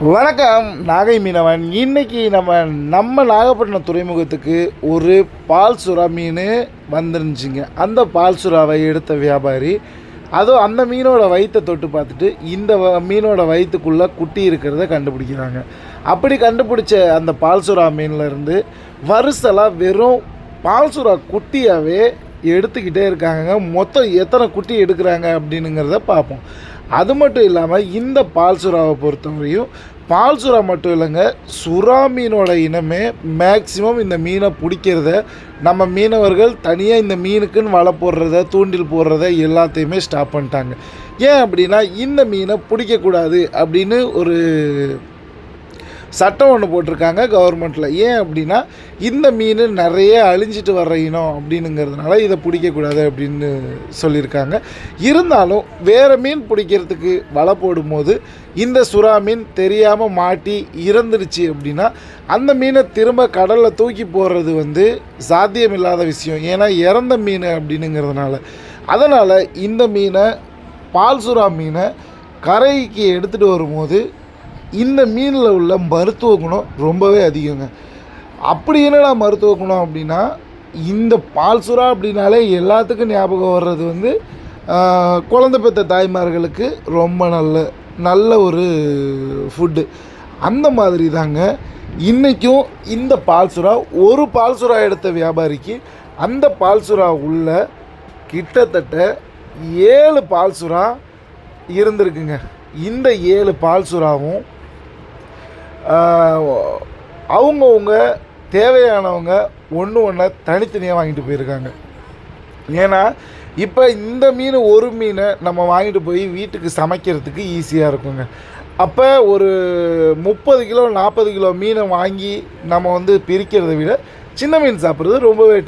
வணக்கம் நாகை மீனவன். இன்னைக்கு நம்ம நம்ம நாகப்பட்டினம் துறைமுகத்துக்கு ஒரு பால் சுறா மீன் வந்துருந்துச்சுங்க. அந்த பால் சுறாவை எடுத்த வியாபாரி அதுவும் அந்த மீனோட வயிற்றை தொட்டு பார்த்துட்டு இந்த வ- மீனோட வயிற்றுக்குள்ளே குட்டி இருக்கிறத கண்டுபிடிக்கிறாங்க. அப்படி கண்டுபிடிச்ச அந்த பால் சுறா மீன்லேருந்து வருசலாக வெறும் பால் சுறா குட்டியாகவே எடுத்துக்கிட்டே இருக்காங்க மொத்தம் எத்தனை குட்டி எடுக்கிறாங்க அப்படின்னுங்கிறத பார்ப்போம். அது மட்டும் இல்லாமல் இந்த பால் சுறாவை பொறுத்தவரையும் பால் சுறா மட்டும் இல்லைங்க சுறா மீனோட இனமே மேக்சிமம் இந்த மீனை பிடிக்கிறத நம்ம மீனவர்கள் தனியாக இந்த மீனுக்குன்னு வலை போடுறத தூண்டில் போடுறத எல்லாத்தையுமே ஸ்டாப் பண்ணிட்டாங்க. ஏன் அப்படின்னா இந்த மீனை பிடிக்கக்கூடாது அப்படின்னு ஒரு சட்டம் ஒன்று போட்டிருக்காங்க கவர்மெண்ட்டில் ஏன் அப்படின்னா இந்த மீன் நிறைய அழிஞ்சிட்டு வர்ற இனம் அப்படின்னுங்கிறதுனால இதை பிடிக்கக்கூடாது அப்படின்னு சொல்லியிருக்காங்க. இருந்தாலும் வேறு மீன் பிடிக்கிறதுக்கு வலை போடும்போது இந்த சுறா மீன் தெரியாமல் மாட்டி இறந்துருச்சு அப்படின்னா அந்த மீனை திரும்ப கடலில் தூக்கி போடுறது வந்து சாத்தியமில்லாத விஷயம். ஏன்னா இறந்த மீன் அப்படின்னுங்கிறதுனால. அதனால் இந்த மீனை பால் சுறா மீனை கரைக்கு எடுத்துகிட்டு வரும்போது இந்த மீனில் உள்ள மருத்துவ குணம் ரொம்பவே அதிகங்க. அப்படி என்னடா மருத்துவ குணம் அப்படின்னா இந்த பால் சுறா அப்படின்னாலே எல்லாத்துக்கும் ஞாபகம் வர்றது வந்து குழந்த குழந்தை பெற்ற தாய்மார்களுக்கு ரொம்ப நல்ல நல்ல ஒரு ஃபுட்டு அந்த மாதிரி தாங்க இன்றைக்கும் இந்த பால் சுறா ஒரு பால் சுறா எடுத்த வியாபாரிக்கு அந்த பால் சுறா உள்ள கிட்டத்தட்ட ஏழு பால் சுறா இருந்திருக்குங்க. இந்த ஏழு பால் சுறாவும் அவங்கவுங்க தேவையானவங்க ஒன்று ஒன்றை தனித்தனியாக வாங்கிட்டு போயிருக்காங்க. ஏன்னா இப்போ இந்த மீன் ஒரு மீனை நம்ம வாங்கிட்டு போய் வீட்டுக்கு சமைக்கிறதுக்கு ஈஸியாக இருக்குங்க. அப்போ ஒரு முப்பது கிலோ நாற்பது கிலோ மீனை வாங்கி நம்ம வந்து பிரிக்கிறதை விட சின்ன மீன் சாப்பிட்றது ரொம்பவே